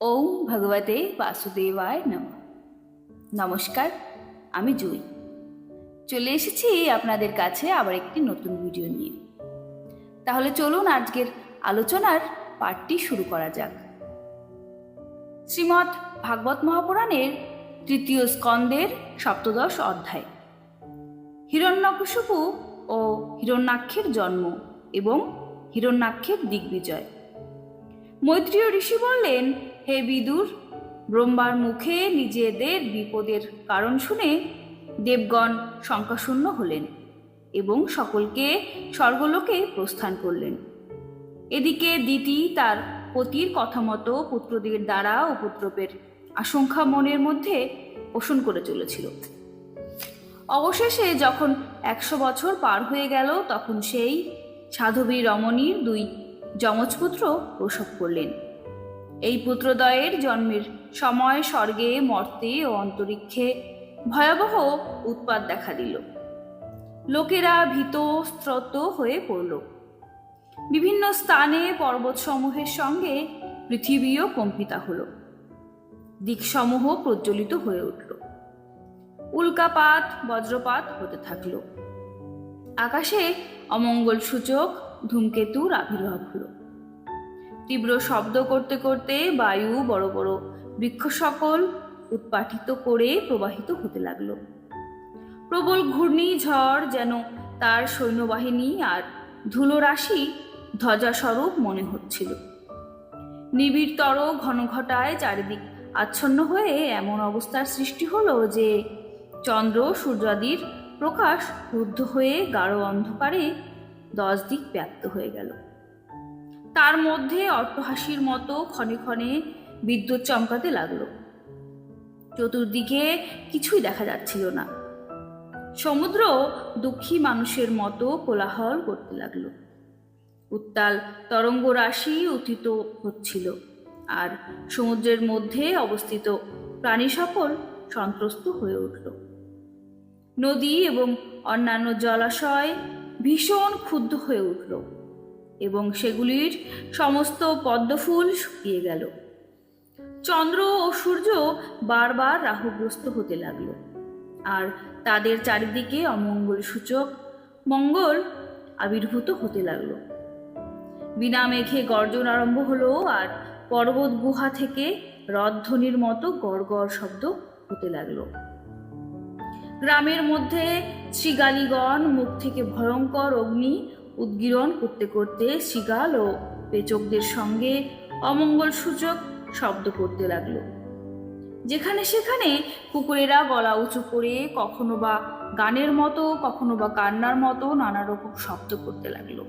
ওম ভগবতে বাসুদেবায় নম। নমস্কার, আমি জুই। চলে এসেছি আপনাদের কাছে আবার একটি নতুন ভিডিও নিয়ে। তাহলে চলুন আজকের আলোচনার পাঠটি শুরু করা যাক। শ্রীমৎ ভাগবত মহাপুরাণের তৃতীয় স্কন্দের সপ্তদশ অধ্যায়। হিরণ্যকশিপু ও হিরণ্যাক্ষের জন্ম এবং হিরণ্যাক্ষের দিগ্বিজয়। মৈত্রীয় ঋষি বললেন হে বিদুর, ব্রহ্মার মুখে নিজেদের বিপদের কারণ শুনে দেবগণ শঙ্কাশূন্য হলেন এবং সকলকে স্বর্গলোকে প্রস্থান করলেন। এদিকে দিতি তার পতির কথা মতো পুত্রদের দ্বারা উপদ্রবের আশঙ্কা মনের মধ্যে পোষণ করে চলেছিল। অবশেষে যখন একশো বছর পার হয়ে গেল, তখন সেই সাধবী রমণীর দুই যমজপুত্র প্রসব করলেন। এই পুত্রদয়ের জন্মের সময় স্বর্গে, মর্তে ও অন্তরিক্ষে ভয়াবহ উৎপাত দেখা দিল। লোকেরা ভীত স্ত্রত হয়ে পড়ল। বিভিন্ন স্থানে পর্বতসমূহের সঙ্গে পৃথিবীও কম্পিতা হল। দিকসমূহ প্রজ্বলিত হয়ে উঠল। উল্কাপাত, বজ্রপাত হতে থাকল। আকাশে অমঙ্গল সূচক, ধূমকেতুর আবির্ভাব হলো। তীব্র শব্দ করতে করতে বায়ু বড় বড় বৃক্ষ সকল উৎপাটিত করে প্রবাহিত হতে লাগল। প্রবল ঘূর্ণিঝড় যেন তার সৈন্যবাহিনী আর ধুলোরাশি ধ্বজাস্বরূপ মনে হচ্ছিল। নিবিড়তর ঘন ঘটায় চারিদিক আচ্ছন্ন হয়ে এমন অবস্থার সৃষ্টি হলো যে চন্দ্র সূর্যাদির প্রকাশ রুদ্ধ হয়ে গাঢ় অন্ধকারে দশ দিক ব্যাপ্ত হয়ে গেল। তার মধ্যে অট্টহাসির মতো ক্ষণে ক্ষণে বিদ্যুৎ চমকাতে লাগল। চতুর্দিকে কিছুই দেখা যাচ্ছিল না। সমুদ্র দুঃখী মানুষের মতো কোলাহল করতে লাগল। উত্তাল তরঙ্গ রাশি উথিত হচ্ছিল আর সমুদ্রের মধ্যে অবস্থিত প্রাণী সকল সন্ত্রস্ত হয়ে উঠল। নদী এবং অন্যান্য জলাশয় ভীষণ ক্ষুব্ধ হয়ে উঠল। এবং সেগুলির সমস্ত পদ্মফুল শুকিয়ে গেল। চন্দ্র ও সূর্য বারবার রাহুগ্রস্ত হতে লাগল। আর তাদের চারিদিকে অমঙ্গল সূচক মঙ্গল আবির্ভূত হতে লাগল। বিনা মেঘে গর্জন আরম্ভ হলো আর পর্বত গুহা থেকে রথধ্বনির মতো গড় গড় শব্দ হতে লাগল। গ্রামের মধ্যে শ্রীগালিগণ মুখ থেকে ভয়ঙ্কর অগ্নি উদ্গীরণ করতে করতে শৃগাল ও পেচকদের সঙ্গে অমঙ্গল সূচক শব্দ করতে লাগল। যেখানে সেখানে কুকুরেরা গলা উঁচু করে কখনো বা গানের মতো, কখনো বা কান্নার মতো নানা রকম শব্দ করতে লাগল।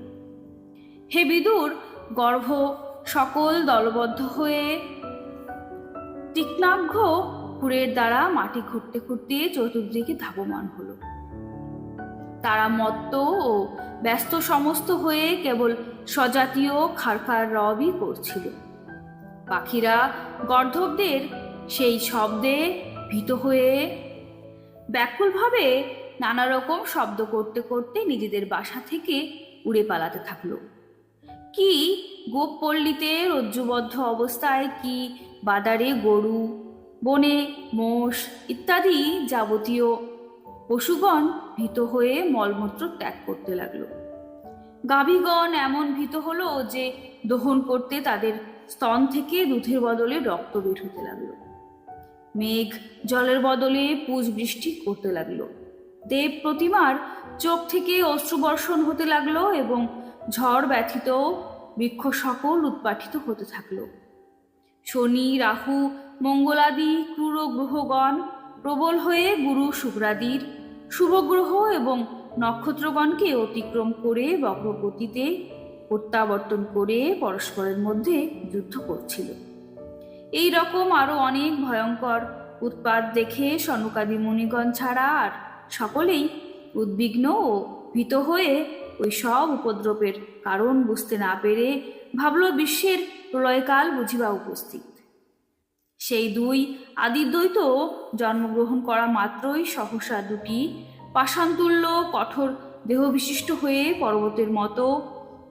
হে বিদুর, গর্ভ সকল দলবদ্ধ হয়ে তীক্ষ্ণাঘ্য কুকুরের দ্বারা মাটি খুঁড়তে খুঁড়তে চতুর্দিকে ধাবমান হলো। তারা মত্ত ও ব্যস্ত সমস্ত হয়ে কেবল স্বজাতীয় খারখার রবই করছিল। পাখিরা গর্ধবদের সেই শব্দে ভীত হয়ে ব্যাকুলভাবে নানা রকম শব্দ করতে করতে নিজেদের বাসা থেকে উড়ে পালাতে থাকল। কি গোপ পল্লীতে রজ্জুবদ্ধ অবস্থায়, কি বাদারে গরু, বনে মোষ ইত্যাদি যাবতীয় পশুগণ ভীত হয়ে মলমূত্র ত্যাগ করতে লাগল। গাভীগণ এমন ভীত হলো যে দহন করতে তাদের স্তন থেকে দুধের বদলে রক্ত বের হতে লাগল। মেঘ জলের বদলে পুজ বৃষ্টি করতে লাগল। দেব প্রতিমার চোখ থেকে অশ্রুবর্ষণ হতে লাগল এবং ঝড় ব্যথিত বৃক্ষ সকল উৎপাঠিত হতে থাকল। শনি, রাহু, মঙ্গলাদি, ক্রূর গ্রহগণ প্রবল হয়ে গুরু শুক্রাদির শুভগ্রহ এবং নক্ষত্রগণকে অতিক্রম করে বক্রগতিতে প্রত্যাবর্তন করে পরস্পরের মধ্যে যুদ্ধ করছিল। এই রকম আরও অনেক ভয়ঙ্কর উৎপাত দেখে সনকাদি মুনিগণ ছাড়া আর সকলেই উদ্বিগ্ন ও ভীত হয়ে ওই সব উপদ্রবের কারণ বুঝতে না পেরে ভাবল, বিশ্বের প্রলয়কাল বুঝিবা উপস্থিত। সেই দুই আদিদ্বৈত জন্মগ্রহণ করা মাত্রই সহসা দুটি পাষাণতুল্য কঠোর দেহবিশিষ্ট হয়ে পর্বতের মতো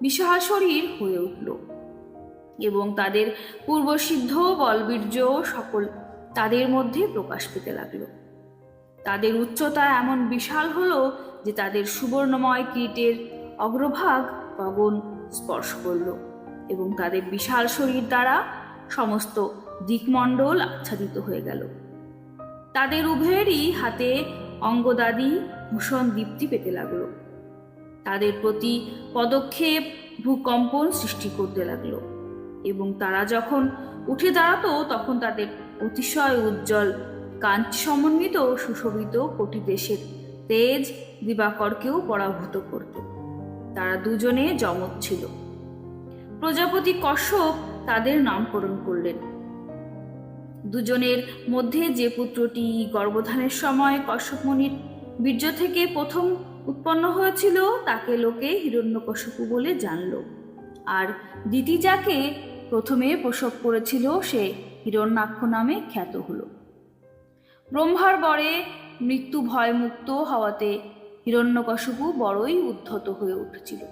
বিশাল শরীর হয়ে উঠল এবং তাদের পূর্বসিদ্ধ বলবীর্য সকল তাদের মধ্যে প্রকাশ পেতে লাগল। তাদের উচ্চতা এমন বিশাল হলো যে তাদের সুবর্ণময় কীটের অগ্রভাগ গগন স্পর্শ করল এবং তাদের বিশাল শরীর দ্বারা সমস্ত দিকমণ্ডল আচ্ছাদিত হয়ে গেল। তাদের উভয়েরই হাতে অঙ্গদাদি ভূষণ দীপ্তি পেতে লাগল। তাদের প্রতি পদক্ষেপ ভূকম্পন সৃষ্টি করতে লাগল এবং তারা যখন উঠে দাঁড়াতো, তখন তাদের অতিশয় উজ্জ্বল কাঞ্চি সমন্বিত সুশোভিত কোটি দেশের তেজ দিবাকরকেও পরাভূত করত। তারা দুজনে যমজ ছিল। প্রজাপতি কশ্যপ তাদের নামকরণ করলেন। দুজনের মধ্যে যে পুত্রটি গর্ভধানের সময় কশ্যপ মুনির বীর্য থেকে প্রথম উৎপন্ন হয়েছিল, তাকে লোকে হিরণ্যকশ্যপু বলে জানল। আর দিতি যাকে প্রথমে প্রসব করেছিল, সে হিরণ্যাক্ষ নামে খ্যাত হল। ব্রহ্মার বরে মৃত্যু ভয়মুক্ত হওয়াতে হিরণ্যকশিপু বড়ই উদ্ধত হয়ে উঠেছিল।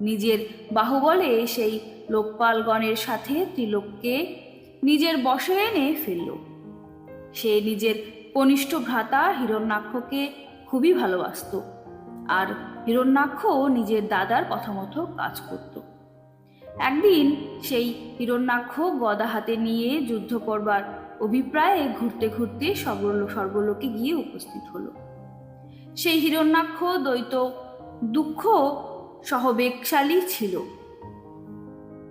নিজের বাহুবলে সেই লোকপালগণের সাথে ত্রিলোককে নিজের বশে এনে ফেলল সে নিজের কনিষ্ঠ ভ্রাতা হিরণ্যাক্ষকে খুবই ভালোবাসত আর হিরণ্যাক্ষ নিজের দাদার কথা মতো কাজ করত। একদিন সেই হিরণ্যাক্ষ গদা হাতে নিয়ে যুদ্ধ করবার অভিপ্রায়ে ঘুরতে ঘুরতে সর্বল, সর্বলোকে গিয়ে উপস্থিত হলো। সেই হিরণ্যাক্ষ দ্বৈত দুঃখ সহবেগশালী ছিল।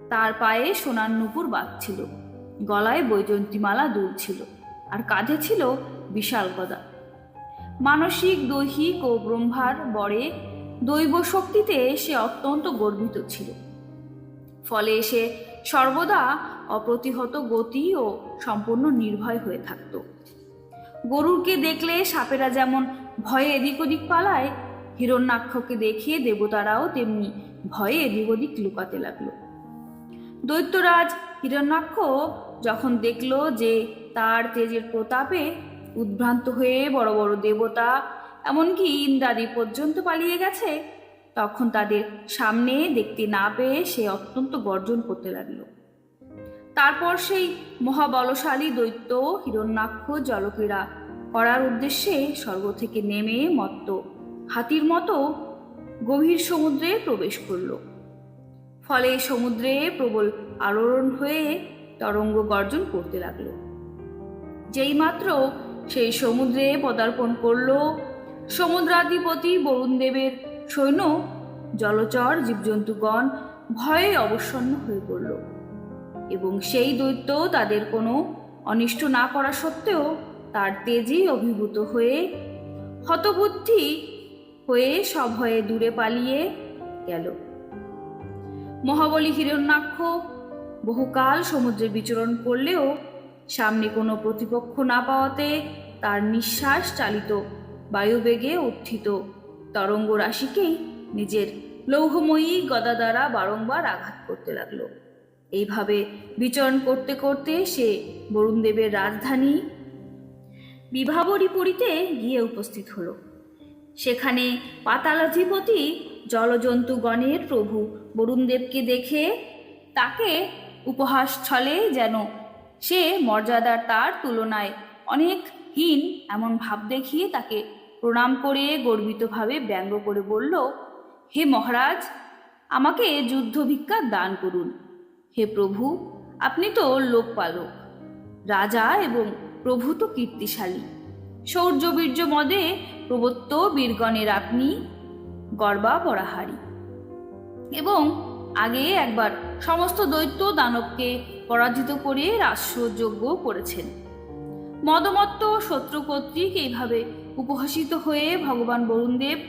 তার পায়ে সোনার নুপুর বাঁধছিল। গলায় বৈজন্তীমালা দুল ছিল আর কাঁধে ছিল বিশাল গদা। মানসিক, দৈহিক ও ব্রহ্মার বরে দৈব শক্তিতে সে অত্যন্ত গর্বিত ছিল। ফলে সে সর্বদা অপ্রতিহত গতি ও সম্পূর্ণ নির্ভয় হয়ে থাকত। গরুরকে দেখলে সাপেরা যেমন ভয়ে এদিক ওদিক পালায়, হিরণ্যাক্ষকে দেখে দেবতারাও তেমনি ভয়ে এদিক ওদিক লুকাতে লাগল। দৈত্যরাজ, হিরণ্যাক্ষ যখন দেখল যে তার তেজের প্রতাপে উদ্ভ্রান্ত হয়ে বড় বড় দেবতা, এমনকি ইন্দ্রাদি পর্যন্ত পালিয়ে গেছে, তখন তাদের সামনে দেখতে না পেয়ে সে অত্যন্ত গর্জন করতে লাগল। তারপর সেই মহাবলশালী দৈত্য হিরণ্যাক্ষ জলক্রীড়া করার উদ্দেশ্যে স্বর্গ থেকে নেমে মত্ত হাতির মতো গভীর সমুদ্রে প্রবেশ করল। ফলে সমুদ্রে প্রবল আলোড়ন হয়ে তরঙ্গ গর্জন করতে লাগল। যেইমাত্র সেই সমুদ্রে পদার্পণ করল সমুদ্রাধিপতি বরুণ দেবের সৈন্য, জলচর জীবজন্তুগণ ভয়ে অবসন্ন হয়ে পড়ল এবং সেই দৈত্য তাদের কোনো অনিষ্ট না করা সত্ত্বেও তার তেজে অভিভূত হয়ে, হতবুদ্ধি হয়ে সভয়ে দূরে পালিয়ে গেল। মহাবলী হিরণ্যাক্ষ বহুকাল সমুদ্রে বিচরণ করলেও সামনে কোনো প্রতিপক্ষ না পাওয়াতে তার নিঃশ্বাস চালিত, বায়ুবেগে উত্থিত। তরঙ্গ রাশিকেই নিজের লৌহময়ী গদা দ্বারা বারংবার আঘাত করতে লাগল। এইভাবে বিচরণ করতে করতে সে বরুণদেবের রাজধানী বিভাবরীপুরীতে গিয়ে উপস্থিত হল। সেখানে পাতালাধিপতি জলজন্তুগণের প্রভু বরুণদেবকে দেখে তাকে উপহাস ছলে যেন। সে মর্যাদার তার তুলনায় অনেক হীন এমন ভাব দেখিয়ে তাকে প্রণাম করে গর্বিতভাবে ব্যঙ্গ করে বলল, হে মহারাজ, আমাকে যুদ্ধ ভিক্ষা দান করুন। হে প্রভু, আপনি তো লোকপালক, রাজা এবং প্রভু তো কীর্তিশালী। শৌর্য বীর্য মদে প্রবত্ত বীরগণের আপনি গর্বা পরাহারি এবং আগে একবার সমস্ত দৈত্য দানবকে পরাজিত করে রাষ্ট্রযজ্ঞ করেছেন। মদমত্ত শত্রু কর্তৃক এইভাবে উপহাসিত হয়ে ভগবান বরুণদেব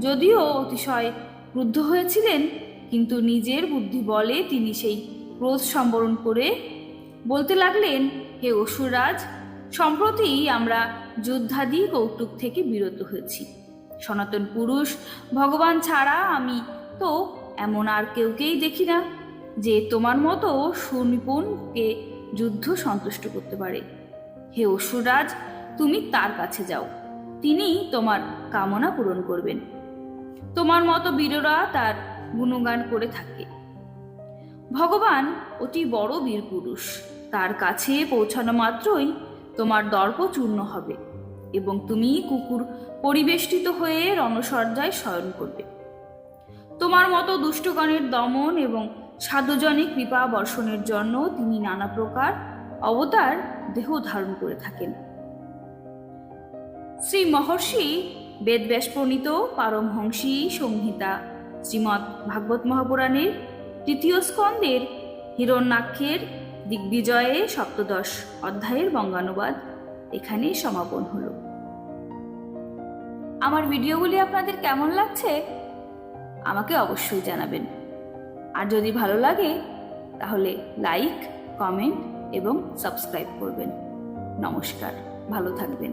যদিও অতিশয় ক্রুদ্ধ হয়েছিলেন, কিন্তু নিজের বুদ্ধি বলে তিনি সেই ক্রোধ সম্বরণ করে বলতে লাগলেন, হে অসুররাজ, সম্প্রতি আমরা যোদ্ধাদি কৌতুক থেকে বিরত হয়েছি। সনাতন পুরুষ ভগবান ছাড়া আমি তো এমন আর কেউকেই দেখি না যে তোমার মতো সুনিপুণকে যুদ্ধ সন্তুষ্ট করতে পারে। হে অসুররাজ, তুমি তার কাছে যাও। তিনি তোমার কামনা পূরণ করবেন। তোমার মতো বীররা তার গুণগান করে থাকে। ভগবান অতি বড় বীর পুরুষ। তার কাছে পৌঁছানো মাত্রই তোমার দর্প চূর্ণ হবে এবং তুমি কুকুর পরিবেষ্টিত হয়ে রণসজ্জায় শয়ন করবে। তোমার মতো দুষ্টগণের দমন এবং সাধুজনে কৃপা বর্ষণের জন্য তিনি নানা প্রকার অবতার দেহ ধারণ করে থাকেন। শ্রী মহর্ষি বেদব্যাস প্রণীত পারমহংসী সংহিতা শ্রীমৎ ভাগবত মহাপুরাণের তৃতীয় স্কন্দের হিরণ্যাক্ষের দিগ্বিজয়ে সপ্তদশ অধ্যায়ের বঙ্গানুবাদ এখানে সমাপন হলো। আমার ভিডিওগুলি আপনাদের কেমন লাগছে আমাকে অবশ্যই জানাবেন। আর যদি ভালো লাগে, তাহলে লাইক, কমেন্ট এবং সাবস্ক্রাইব করবেন। নমস্কার, ভালো থাকবেন।